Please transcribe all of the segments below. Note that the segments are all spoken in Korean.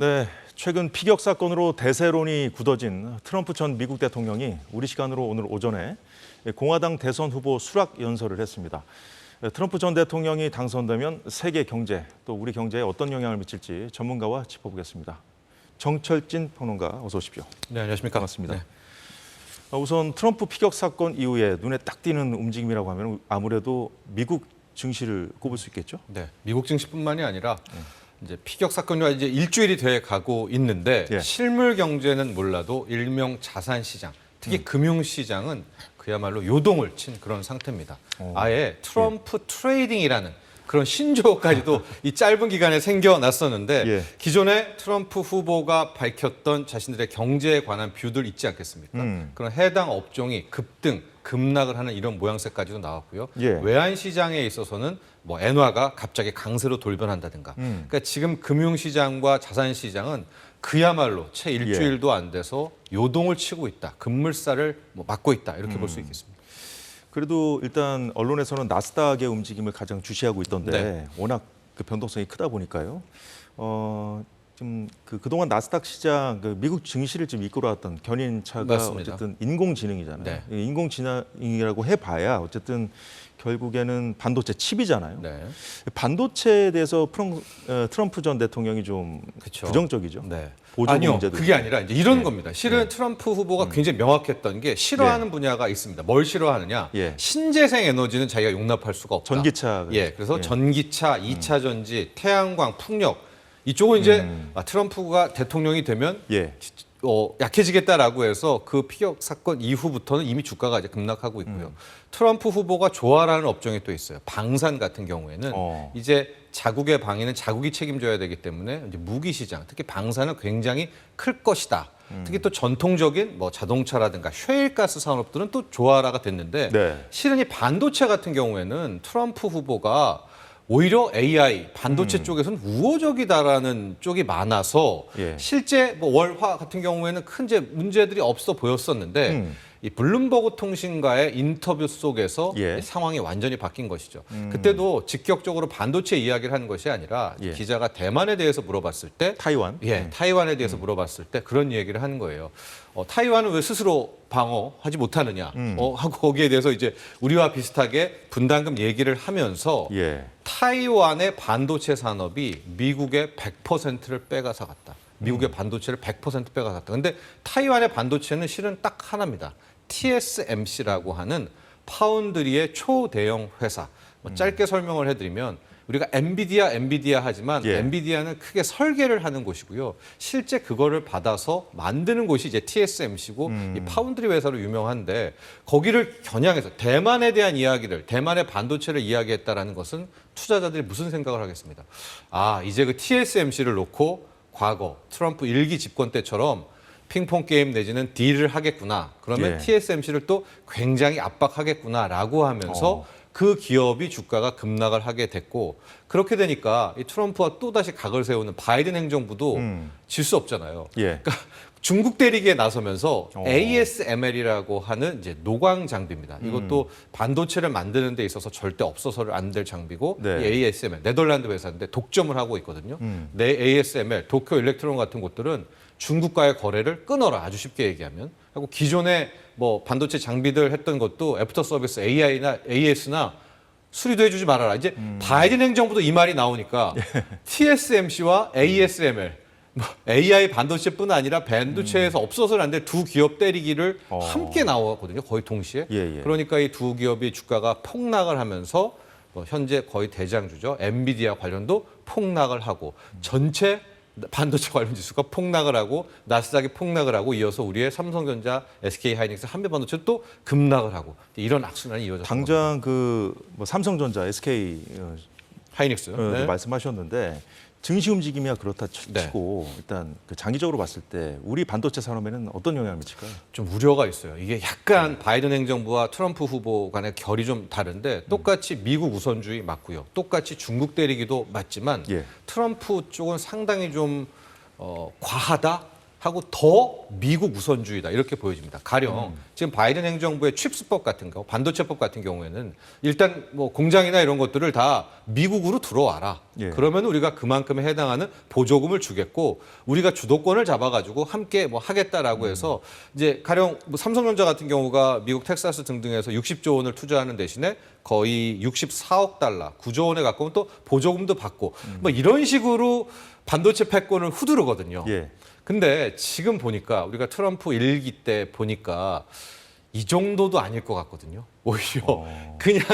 네, 최근 피격 사건으로 대세론이 굳어진 트럼프 전 미국 대통령이 우리 시간으로 오늘 오전에 공화당 대선 후보 수락 연설을 했습니다. 트럼프 전 대통령이 당선되면 세계 경제 또 우리 경제에 어떤 영향을 미칠지 전문가와 짚어보겠습니다. 정철진 평론가 어서 오십시오. 네, 안녕하십니까. 반갑습니다. 네. 우선 트럼프 피격 사건 이후에 눈에 딱 띄는 움직임이라고 하면 아무래도 미국 증시를 꼽을 수 있겠죠. 네, 미국 증시뿐만이 아니라 이제 피격 사건과 이제 일주일이 돼 가고 있는데 예. 실물 경제는 몰라도 일명 자산 시장, 특히 금융 시장은 그야말로 요동을 친 그런 상태입니다. 어. 아예 트럼프 트레이딩이라는 그런 신조어까지도 이 짧은 기간에 생겨났었는데 예. 기존에 트럼프 후보가 밝혔던 자신들의 경제에 관한 뷰들 있지 않겠습니까? 음. 그런 해당 업종이 급등, 급락을 하는 이런 모양새까지도 나왔고요. 예. 외환 시장에 있어서는 뭐 엔화가 갑자기 강세로 돌변한다든가. 음. 그러니까 지금 금융 시장과 자산 시장은 그야말로 예. 채 일주일도 안 돼서 요동을 치고 있다. 급물살을 뭐 맞고 있다. 이렇게 볼수 음. 있겠습니다. 그래도 일단 언론에서는 나스닥의 움직임을 가장 주시하고 있던데 네. 워낙 그 변동성이 크다 보니까요. 어, 좀그 그동안 나스닥 시장 그 미국 증시를 좀 이끌어왔던 견인차가 맞습니다. 어쨌든 인공지능이잖아요. 네. 이 인공지능이라고 해봐야 어쨌든 결국에는 반도체 칩이잖아요. 네. 반도체에 대해서 프랑- 어, 트럼프 전 대통령이 좀 그쵸. 부정적이죠. 네. 아니요, 문제도 그게 있고. 아니라 이제 이런 네. 겁니다. 실은 트럼프 후보가 굉장히 명확했던 게 싫어하는 분야가 있습니다. 뭘 싫어하느냐? 예. 신재생 에너지는 자기가 용납할 수가 없다. 전기차. 예, 그래서 예. 전기차, 이차 전지, 태양광, 풍력 이쪽은 이제 음. 아, 트럼프가 대통령이 되면 예. 어, 약해지겠다라고 해서 그 피격 사건 이후부터는 이미 주가가 이제 급락하고 있고요. 음. 트럼프 후보가 좋아하는 업종이 또 있어요. 방산 같은 경우에는 어. 이제 자국의 방위는 자국이 책임져야 되기 때문에 이제 무기 시장, 특히 방산은 굉장히 클 것이다. 음. 특히 또 전통적인 뭐 자동차라든가 쉐일가스 산업들은 또 조화라가 됐는데 네. 실은 이 반도체 같은 경우에는 트럼프 후보가 오히려 AI 반도체 쪽에서는 우호적이다라는 쪽이 많아서 음. 예. 실제 뭐 월화 같은 경우에는 큰 이제 문제들이 없어 보였었는데 음. 이 블룸버그 통신과의 인터뷰 속에서 예. 음. 이 상황이 완전히 바뀐 것이죠. 그때도 직격적으로 반도체 이야기를 한 것이 아니라 예. 기자가 대만에 대해서 물어봤을 때 타이완. 예, 타이완에 대해서 물어봤을 때 그런 얘기를 하는 거예요. 어, 타이완은 왜 스스로 방어하지 못하느냐? 어, 하고 거기에 대해서 이제 우리와 비슷하게 분담금 얘기를 하면서 예. 타이완의 반도체 산업이 미국의 100%를 빼가서 갔다. 미국의 음. 반도체를 100% 빼가갔다. 근데 타이완의 반도체는 실은 딱 하나입니다. TSMC라고 하는 파운드리의 초대형 회사. 음. 뭐 짧게 설명을 해드리면 우리가 엔비디아, 엔비디아 하지만 예. 엔비디아는 크게 설계를 하는 곳이고요. 실제 그거를 받아서 만드는 곳이 이제 TSMC고 음. 이 파운드리 회사로 유명한데 거기를 겨냥해서 대만에 대한 이야기를 대만의 반도체를 이야기했다라는 것은 투자자들이 무슨 생각을 하겠습니다. 아 이제 그 TSMC를 놓고 과거 트럼프 일기 집권 때처럼 핑퐁 게임 내지는 딜을 하겠구나. 그러면 예. TSMC를 또 굉장히 압박하겠구나라고 하면서 어. 그 기업이 주가가 급락을 하게 됐고 그렇게 되니까 이 트럼프와 또 다시 각을 세우는 바이든 행정부도 음. 질수 없잖아요. 예. 그러니까 중국 대리기에 나서면서 어. ASML이라고 하는 이제 노광 장비입니다. 음. 이것도 반도체를 만드는 데 있어서 절대 없어서는 안될 장비고 네. 이 ASML 네덜란드 회사인데 독점을 하고 있거든요. 음. 내 ASML 도쿄 일렉트론 같은 곳들은 중국과의 거래를 끊어라 아주 쉽게 얘기하면 하고 기존에 뭐 반도체 장비들 했던 것도 애프터 서비스 AI나 AS나 수리도 해주지 말아라. 이제 음. 바이든 행정부도 이 말이 나오니까 TSMC와 ASML 뭐 AI 반도체뿐 아니라 반도체에서 없어서는 안 될 두 기업 때리기를 음. 어. 함께 나오거든요. 거의 동시에. 예, 예. 그러니까 이 두 기업의 주가가 폭락을 하면서 뭐 현재 거의 대장주죠. 엔비디아 관련도 폭락을 하고 전체 반도체 관련 지수가 폭락을 하고 나스닥이 폭락을 하고 이어서 우리의 삼성전자, SK하이닉스, 한미반도체 또 급락을 하고 이런 악순환이 이어졌다. 당장 그 뭐 삼성전자, SK 어, 하이닉스. 어, 네. 말씀하셨는데 증시 움직임이야 그렇다 치- 네. 치고 일단 그 장기적으로 봤을 때 우리 반도체 산업에는 어떤 영향을 미칠까요? 좀 우려가 있어요. 이게 약간 바이든 행정부와 트럼프 후보 간의 결이 좀 다른데 똑같이 미국 우선주의 맞고요. 똑같이 중국 때리기도 맞지만 예. 트럼프 쪽은 상당히 좀 어, 과하다. 하고 더 미국 우선주의다 이렇게 보여집니다. 가령 지금 바이든 행정부의 칩스법 같은 거, 반도체법 같은 경우에는 일단 뭐 공장이나 이런 것들을 다 미국으로 들어와라. 예. 그러면 우리가 그만큼에 해당하는 보조금을 주겠고 우리가 주도권을 잡아가지고 함께 뭐 하겠다라고 해서 이제 가령 뭐 삼성전자 같은 경우가 미국 텍사스 등등에서 60조 원을 투자하는 대신에 거의 64억 달러, 9조 원에 가까운 또 보조금도 받고 뭐 이런 식으로 반도체 패권을 후두르거든요. 예. 근데 지금 보니까 우리가 트럼프 일기 때 보니까 이 정도도 아닐 것 같거든요. 오히려 그냥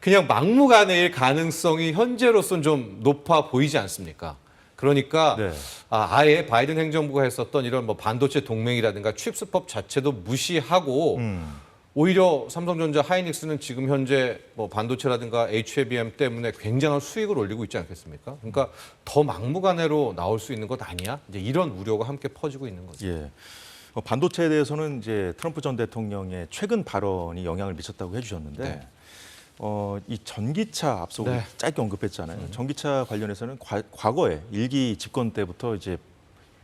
그냥 막무가내일 가능성이 현재로서는 좀 높아 보이지 않습니까? 그러니까 네. 아, 아예 바이든 행정부가 했었던 이런 뭐 반도체 동맹이라든가 칩스법 자체도 무시하고 음. 오히려 삼성전자 하이닉스는 지금 현재 뭐 반도체라든가 HBM 때문에 굉장한 수익을 올리고 있지 않겠습니까? 그러니까 더 막무가내로 나올 수 있는 것 아니야? 이제 이런 우려가 함께 퍼지고 있는 거죠. 예. 어, 반도체에 대해서는 이제 트럼프 전 대통령의 최근 발언이 영향을 미쳤다고 해주셨는데 네. 어, 이 전기차 앞서 네. 짧게 언급했잖아요. 전기차 관련해서는 과, 과거에 일기 집권 때부터 이제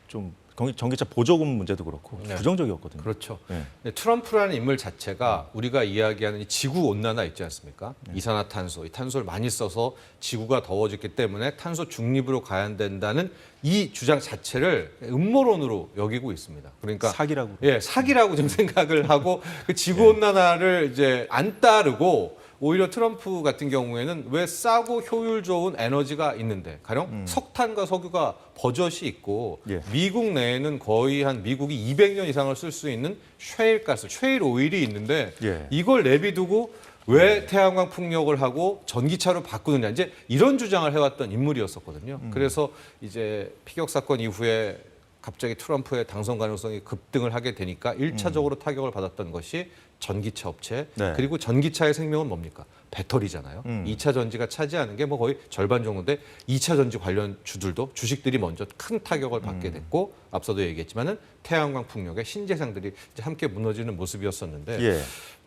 좀 경- 전기차 보조금 문제도 그렇고 네. 부정적이었거든요. 그렇죠. 네. 네, 트럼프라는 인물 자체가 우리가 이야기하는 이 지구 온난화 있지 않습니까? 네. 이산화탄소, 이 탄소를 많이 써서 지구가 더워졌기 때문에 탄소 중립으로 가야 된다는 이 주장 자체를 음모론으로 여기고 있습니다. 그러니까 사기라고. 예, 사기라고 좀 생각을 하고 그 지구 온난화를 이제 안 따르고 오히려 트럼프 같은 경우에는 왜 싸고 효율 좋은 에너지가 있는데 가령 석탄과 석유가 버젓이 있고 예. 미국 내에는 거의 한 미국이 200년 이상을 쓸 수 있는 쉐일 가스, 쉐일 오일이 있는데 예. 이걸 내비두고 왜 태양광 풍력을 하고 전기차로 바꾸느냐 이제 이런 주장을 해왔던 인물이었었거든요. 그래서 이제 피격 사건 이후에 갑자기 트럼프의 당선 가능성이 급등을 하게 되니까 일차적으로 타격을 받았던 것이 전기차 업체 네. 그리고 전기차의 생명은 뭡니까? 배터리잖아요. 음. 이 2차 전지가 차지하는 게 뭐 거의 절반 정도인데 2차 전지 관련 주들도 주식들이 먼저 큰 타격을 받게 됐고 앞서도 얘기했지만은 태양광 풍력의 신재생들이 이제 함께 무너지는 모습이었었는데 예.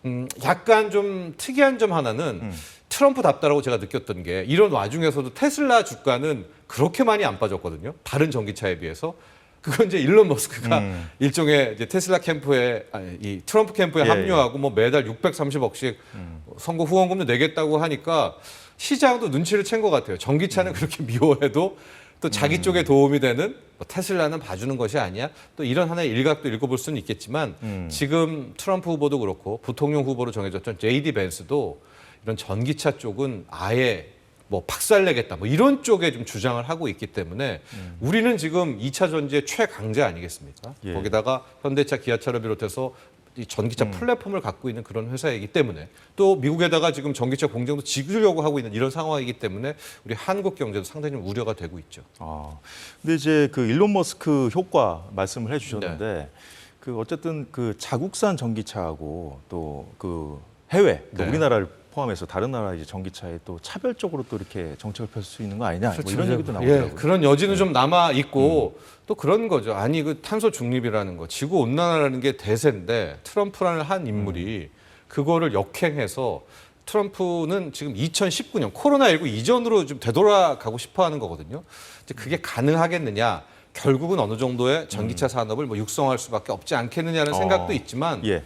음, 약간 좀 특이한 점 하나는 트럼프답다라고 제가 느꼈던 게 이런 와중에서도 테슬라 주가는 그렇게 많이 안 빠졌거든요. 다른 전기차에 비해서. 그건 이제 일론 머스크가 음. 일종의 이제 테슬라 캠프에 아니, 이 트럼프 캠프에 예, 합류하고 뭐 매달 630억씩 선거 후원금도 내겠다고 하니까 시장도 눈치를 챈 것 같아요. 전기차는 그렇게 미워해도 또 자기 쪽에 도움이 되는 뭐 테슬라는 봐주는 것이 아니야. 또 이런 하나의 일각도 읽어볼 수는 있겠지만 음. 지금 트럼프 후보도 그렇고 부통령 후보로 정해졌던 제이디 벤스도 이런 전기차 쪽은 아예 뭐 박살내겠다 뭐 이런 쪽에 좀 주장을 하고 있기 때문에 우리는 지금 2차 전지의 최강자 아니겠습니까? 예. 거기다가 현대차, 기아차를 비롯해서 이 전기차 플랫폼을 갖고 있는 그런 회사이기 때문에 또 미국에다가 지금 전기차 공장도 지으려고 하고 있는 이런 상황이기 때문에 우리 한국 경제도 상당히 좀 우려가 되고 있죠. 아, 근데 이제 그 일론 머스크 효과 말씀을 해주셨는데 네. 그 어쨌든 그 자국산 전기차하고 또 그 해외 또 네. 우리나라를 포함해서 다른 나라 이제 전기차에 또 차별적으로 또 이렇게 정책을 펼 수 있는 거 아니냐 뭐 이런 얘기도 나오더라고요. 네. 예, 그런 여지는 좀 남아 있고 또 그런 거죠. 아니 그 탄소 중립이라는 거, 지구 온난화라는 게 대세인데 트럼프라는 한 인물이 음. 그거를 역행해서 트럼프는 지금 2019년 코로나19 이전으로 좀 되돌아가고 싶어 하는 거거든요. 이제 그게 가능하겠느냐? 결국은 어느 정도의 전기차 산업을 뭐 육성할 수밖에 없지 않겠느냐는 음. 어. 생각도 있지만 예.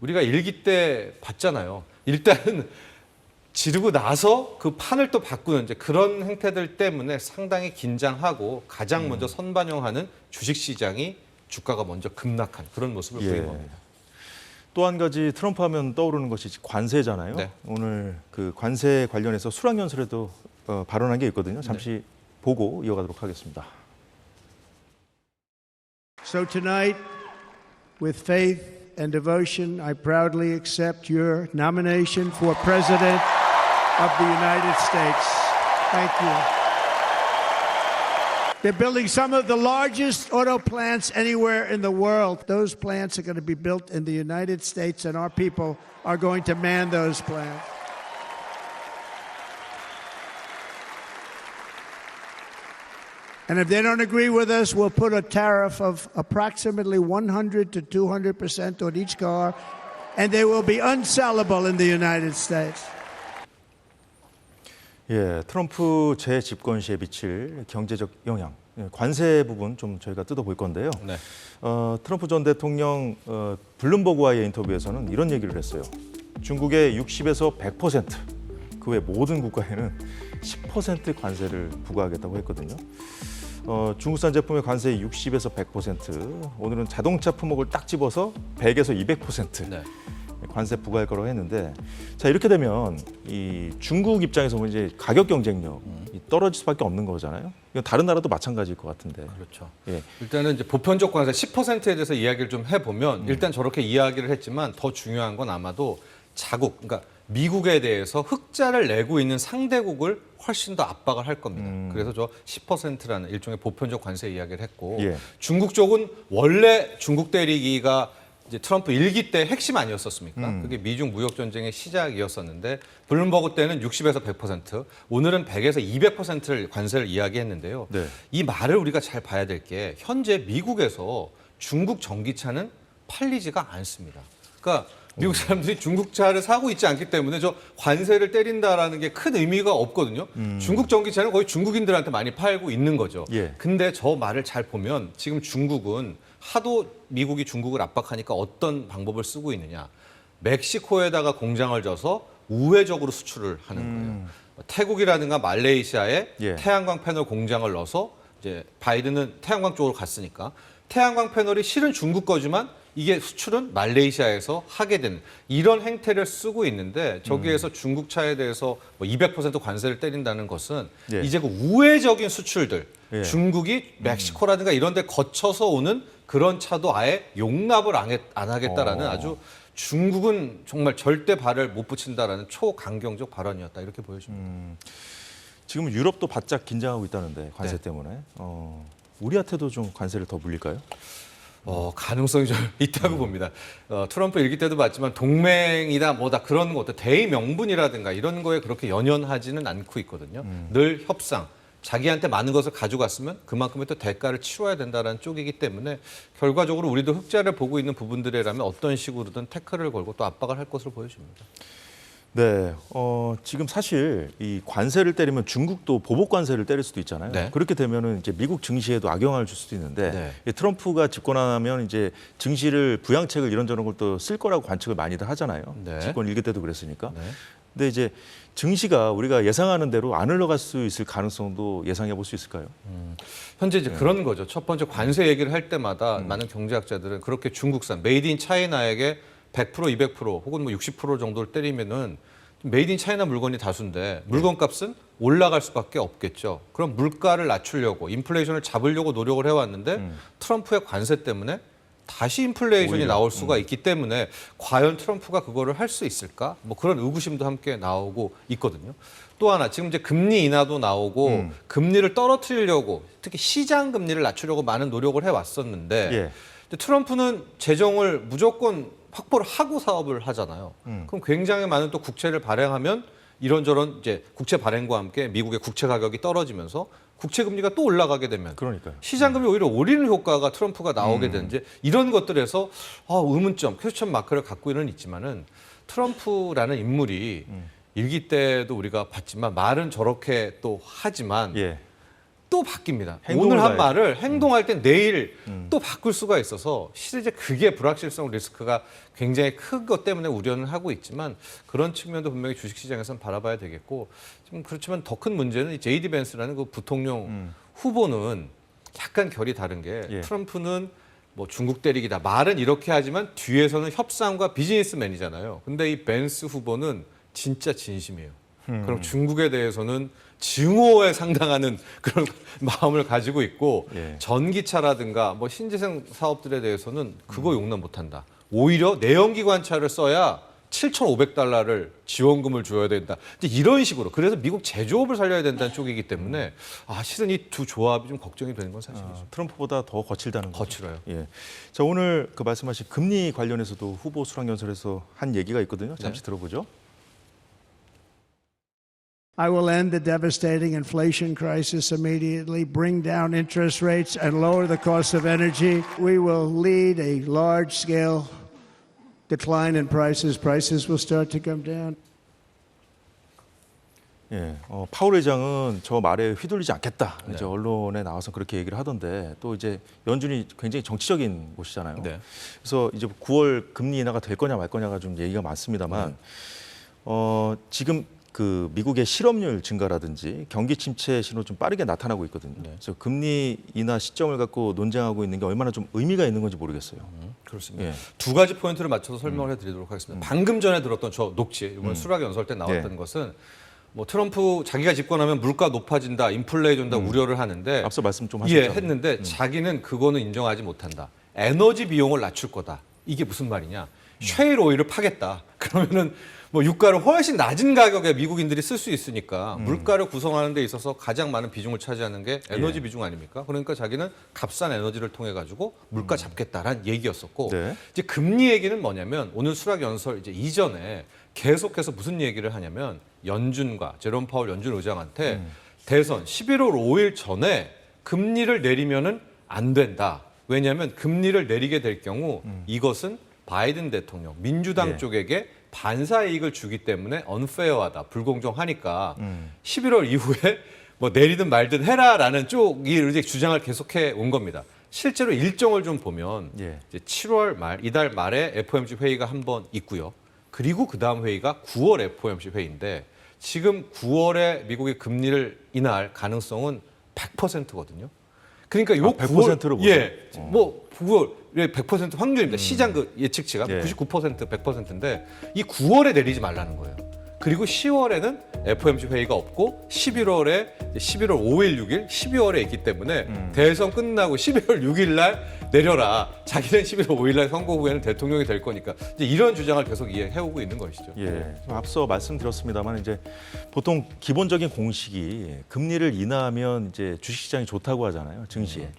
우리가 일기 때 봤잖아요. 일단은 지르고 나서 그 판을 또 바꾸는 이제 그런 행태들 때문에 상당히 긴장하고 가장 먼저 선반영하는 주식 시장이 주가가 먼저 급락한 그런 모습을 예. 보인 겁니다. 또 한 가지 트럼프 하면 떠오르는 것이 관세잖아요. 네. 오늘 그 관세 관련해서 수락 연설에도 어, 발언한 게 있거든요. 잠시 보고 이어가도록 하겠습니다. So tonight, with faith and devotion, I proudly accept your nomination for President of the United States. Thank you. They're building some of the largest auto plants anywhere in the world. Those plants are going to be built in the United States, and our people are going to man those plants. And if they don't agree with us, we'll put a tariff of approximately 100 to 200 percent on each car, and they will be unsellable in the United States. 예, 트럼프 재집권 시에 미칠 경제적 영향 예, 관세 부분 좀 저희가 뜯어볼 건데요. 네. 어, 트럼프 전 대통령 어, 블룸버그와의 인터뷰에서는 이런 얘기를 했어요. 중국의 60에서 100%그 외 모든 국가에는 10% 관세를 부과하겠다고 했거든요. 어, 중국산 제품의 관세 60에서 100%, 오늘은 자동차 품목을 딱 집어서 100에서 200% 네. 관세 부과할 거라고 했는데 자 이렇게 되면 이 중국 입장에서 보면 이제 가격 경쟁력이 떨어질 수밖에 없는 거잖아요. 이건 다른 나라도 마찬가지일 것 같은데. 그렇죠. 예. 일단은 이제 보편적 관세 10%에 대해서 이야기를 좀 해보면 일단 저렇게 이야기를 했지만 더 중요한 건 아마도 자국, 그러니까 미국에 대해서 흑자를 내고 있는 상대국을 훨씬 더 압박을 할 겁니다. 그래서 저 10%라는 일종의 보편적 관세 이야기를 했고 예. 중국 쪽은 원래 중국 대리기가 이제 트럼프 일기 때 핵심 아니었었습니까? 그게 미중 무역 전쟁의 시작이었었는데 블룸버그 때는 60에서 100%, 오늘은 100에서 200%를 관세를 이야기했는데요. 네. 이 말을 우리가 잘 봐야 될 게 현재 미국에서 중국 전기차는 팔리지가 않습니다. 그러니까 미국 사람들이 중국 차를 사고 있지 않기 때문에 저 관세를 때린다라는 게 큰 의미가 없거든요. 중국 전기차는 거의 중국인들한테 많이 팔고 있는 거죠. 예. 근데 저 말을 잘 보면 지금 중국은 하도 미국이 중국을 압박하니까 어떤 방법을 쓰고 있느냐. 멕시코에다가 공장을 져서 우회적으로 수출을 하는 거예요. 태국이라든가 말레이시아에 예. 태양광 패널 공장을 넣어서 이제 바이든은 태양광 쪽으로 갔으니까 태양광 패널이 실은 중국 거지만 이게 수출은 말레이시아에서 하게 되는 이런 행태를 쓰고 있는데 저기에서 중국 차에 대해서 뭐 200% 관세를 때린다는 것은 예. 이제 그 우회적인 수출들 예. 중국이 멕시코라든가 이런 데 거쳐서 오는 그런 차도 아예 용납을 안, 했- 안 하겠다라는 어. 아주 중국은 정말 절대 발을 못 붙인다라는 초강경적 발언이었다 이렇게 보여집니다. 지금 유럽도 바짝 긴장하고 있다는데 관세 네. 때문에 어, 우리한테도 좀 관세를 더 물릴까요? 어, 가능성이 좀 있다고 봅니다. 어, 트럼프 일기 때도 봤지만 동맹이다 뭐다 그런 것도 대의 명분이라든가 이런 거에 그렇게 연연하지는 않고 있거든요. 늘 협상. 자기한테 많은 것을 가져갔으면 그만큼의 또 대가를 치러야 된다는 쪽이기 때문에 결과적으로 우리도 흑자를 보고 있는 부분들이라면 어떤 식으로든 태클을 걸고 또 압박을 할 것으로 보여집니다. 네, 어, 지금 사실 이 관세를 때리면 중국도 보복 관세를 때릴 수도 있잖아요. 네. 그렇게 되면은 이제 미국 증시에도 악영향을 줄 수도 있는데 네. 이 트럼프가 집권하면 이제 증시를 부양책을 이런저런 걸 또 쓸 거라고 관측을 많이들 하잖아요. 네. 집권 일기 때도 그랬으니까. 네. 근데 이제 증시가 우리가 예상하는 대로 안 흘러갈 수 있을 가능성도 예상해 볼 수 있을까요? 현재 네. 이제 그런 거죠. 첫 번째 관세 얘기를 할 때마다 음. 많은 경제학자들은 그렇게 중국산 메이드 인 차이나에게 100% 200% 혹은 뭐 60% 정도를 때리면은 메이드 인 차이나 물건이 다수인데 물건 값은 올라갈 수밖에 없겠죠. 그럼 물가를 낮추려고 인플레이션을 잡으려고 노력을 해왔는데 트럼프의 관세 때문에 다시 인플레이션이 음. 오히려. 음. 나올 수가 있기 때문에 과연 트럼프가 그거를 할 수 있을까? 뭐 그런 의구심도 함께 나오고 있거든요. 또 하나 지금 이제 금리 인하도 나오고 음. 금리를 떨어뜨리려고 특히 시장 금리를 낮추려고 많은 노력을 해왔었는데 예. 트럼프는 재정을 무조건 확보를 하고 사업을 하잖아요. 음. 그럼 굉장히 많은 또 국채를 발행하면 이런저런 이제 국채 발행과 함께 미국의 국채 가격이 떨어지면서 국채 금리가 또 올라가게 되면 그러니까요. 시장금이 오히려 오리는 효과가 트럼프가 나오게 음. 되는지 이런 것들에서 아, 의문점, 퀘스천 마크를 갖고는 있지만은 트럼프라는 인물이 음. 일기 때도 우리가 봤지만 말은 저렇게 또 하지만 예. 또 바뀝니다. 오늘 한. 음. 말을 행동할 때 내일 또 바꿀 수가 있어서 실제 그게 불확실성 리스크가 굉장히 큰 것 때문에 우려는 하고 있지만 그런 측면도 분명히 주식시장에서는 바라봐야 되겠고 좀 그렇지만 더 큰 문제는 이 제이디 벤스라는 그 부통령 후보는 약간 결이 다른 게 음. 예. 트럼프는 뭐 중국 때리기다 말은 이렇게 하지만 뒤에서는 협상과 비즈니스맨이잖아요. 근데 이 벤스 후보는 진짜 진심이에요. 음. 그럼 중국에 대해서는 증오에 상당하는 그런 마음을 가지고 있고 예. 전기차라든가 뭐 신재생 사업들에 대해서는 그거 용납 못한다. 오히려 내연기 관차를 써야 7,500달러를 지원금을 줘야 된다. 이제 이런 식으로 그래서 미국 제조업을 살려야 된다는 쪽이기 때문에 아 실은 이 두 조합이 좀 걱정이 되는 건 사실이죠. 아, 트럼프보다 더 거칠다는 거죠. 거칠어요. 예. 자 오늘 그 말씀하신 금리 관련해서도 후보 수락 연설에서 한 얘기가 있거든요. 잠시 들어보죠. I will end the devastating inflation crisis immediately, bring down interest rates, and lower the cost of energy. We will lead a large scale decline in prices. Prices will start to come down. 예, 어, 파월 의장은 저 말에 휘둘리지 않겠다. 네. 이제 언론에 나와서 그렇게 얘기를 하던데 또 이제 연준이 굉장히 정치적인 곳이잖아요. 네. 그래서 이제 9월 금리 인하가 될 거냐 말 거냐가 좀 얘기가 많습니다만 네. 어, 지금 그 미국의 실업률 증가라든지 경기 침체 신호 좀 빠르게 나타나고 있거든요. 네. 그래서 금리 인하 시점을 갖고 논쟁하고 있는 게 얼마나 좀 의미가 있는 건지 모르겠어요. 그렇습니다. 예. 두 가지 포인트를 맞춰서 설명을 해드리도록 하겠습니다. 방금 전에 들었던 저 녹취, 이번 수락 연설 때 나왔던 네. 것은 뭐 트럼프 자기가 집권하면 물가 높아진다, 인플레이션다 우려를 하는데 앞서 말씀 좀 하셨죠. 예, 했는데 자기는 그거는 인정하지 못한다. 에너지 비용을 낮출 거다. 이게 무슨 말이냐? 쉐일 오일을 파겠다. 그러면은 뭐 유가를 훨씬 낮은 가격에 미국인들이 쓸 수 있으니까 물가를 구성하는 데 있어서 가장 많은 비중을 차지하는 게 에너지 예. 비중 아닙니까? 그러니까 자기는 값싼 에너지를 통해 가지고 물가 잡겠다라는 얘기였었고 네. 이제 금리 얘기는 뭐냐면 오늘 수락 연설 이제 이전에 계속해서 무슨 얘기를 하냐면 연준과 제롬 파월 연준 의장한테 음. 대선 11월 5일 전에 금리를 내리면은 안 된다. 왜냐하면 금리를 내리게 될 경우 이것은 바이든 대통령 민주당 음. 예. 쪽에게 반사 이익을 주기 때문에 언페어하다 불공정하니까 음. 11월 이후에 뭐 내리든 말든 해라라는 쪽이 이제 주장을 계속해 온 겁니다. 실제로 일정을 좀 보면 예. 이제 7월 말 이달 말에 FOMC 회의가 한 번 있고요. 그리고 그 다음 회의가 9월 FOMC 회의인데 지금 9월에 미국이 금리를 인하할 가능성은 100%거든요. 그러니까 요 아, 100%로 보세요? 예, 뭐 9월에 100% 확률입니다. 시장 그 예측치가 예. 99% 100%인데 이 9월에 내리지 말라는 거예요. 그리고 10월에는 FOMC 회의가 없고 11월에 11월 5일, 6일, 12월에 있기 때문에 음. 대선 끝나고 11월 6일 날 내려라. 자기는 11월 5일 날 선거 후에는 대통령이 될 거니까 이제 이런 주장을 계속 이해해오고 있는 것이죠. 예, 좀 앞서 말씀드렸습니다만 이제 보통 기본적인 공식이 금리를 인하하면 이제 주식시장이 좋다고 하잖아요, 증시에.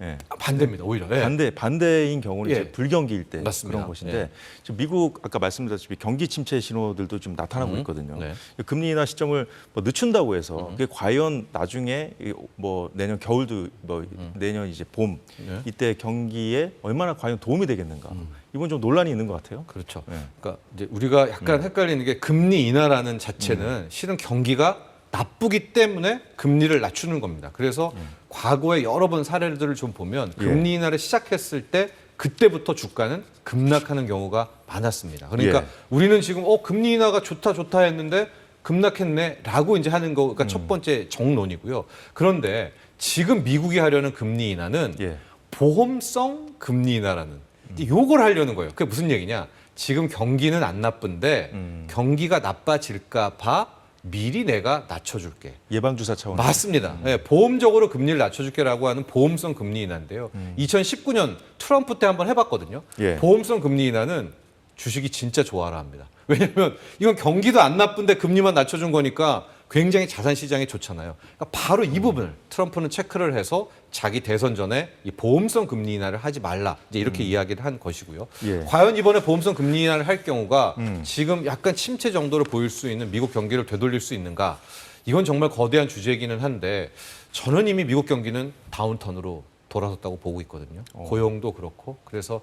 예. 아, 반대입니다. 오히려. 예. 반대 반대인 경우는 예. 이제 불경기일 때 맞습니다. 그런 것인데 예. 지금 미국 아까 말씀드렸다시피 경기 침체 신호들도 좀 나타나고 음, 있거든요. 네. 금리 인하 시점을 뭐 늦춘다고 해서 음. 그게 과연 나중에 이뭐 내년 겨울도 뭐 내년 이제 봄 음. 네. 이때 경기에 얼마나 과연 도움이 되겠는가 이건 좀 논란이 있는 것 같아요. 그렇죠. 예. 그러니까 이제 우리가 약간 헷갈리는 게 금리 인하라는 자체는 음. 실은 경기가 나쁘기 때문에 금리를 낮추는 겁니다. 그래서 과거에 여러 번 사례들을 좀 보면 예. 금리 인하를 시작했을 때 그때부터 주가는 급락하는 경우가 많았습니다. 그러니까 예. 우리는 지금 어 금리 인하가 좋다 좋다 했는데 급락했네라고 이제 하는 거가 음. 첫 번째 정론이고요. 그런데 지금 미국이 하려는 금리 인하는 예. 보험성 금리 인하라는 요걸 하려는 거예요. 그게 무슨 얘기냐? 지금 경기는 안 나쁜데 음. 경기가 나빠질까 봐 미리 내가 낮춰줄게. 예방 주사 차원. 맞습니다. 예, 보험적으로 금리를 낮춰줄게라고 하는 보험성 금리 인하인데요. 음. 2019년 트럼프 때 한번 해봤거든요. 예. 보험성 금리 인하는 주식이 진짜 좋아라 합니다. 왜냐하면 이건 경기도 안 나쁜데 금리만 낮춰준 거니까 굉장히 자산 시장에 좋잖아요. 그러니까 바로 이 부분을 트럼프는 체크를 해서 자기 대선 전에 이 보험성 금리 인하를 하지 말라 이제 이렇게 이야기를 한 것이고요. 예. 과연 이번에 보험성 금리 인하를 할 경우가 음. 지금 약간 침체 정도로 보일 수 있는 미국 경기를 되돌릴 수 있는가? 이건 정말 거대한 주제이기는 한데 저는 이미 미국 경기는 다운턴으로 돌아섰다고 보고 있거든요. 어. 고용도 그렇고 그래서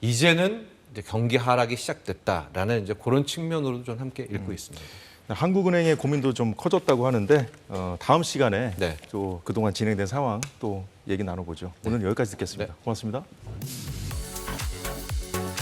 이제는 이제 경기 하락이 시작됐다라는 이제 그런 측면으로도 좀 함께 음. 읽고 있습니다. 한국은행의 고민도 좀 커졌다고 하는데 어, 다음 시간에 네. 또 그동안 진행된 상황 또 얘기 나눠보죠. 오늘 여기까지 듣겠습니다. 네. 고맙습니다.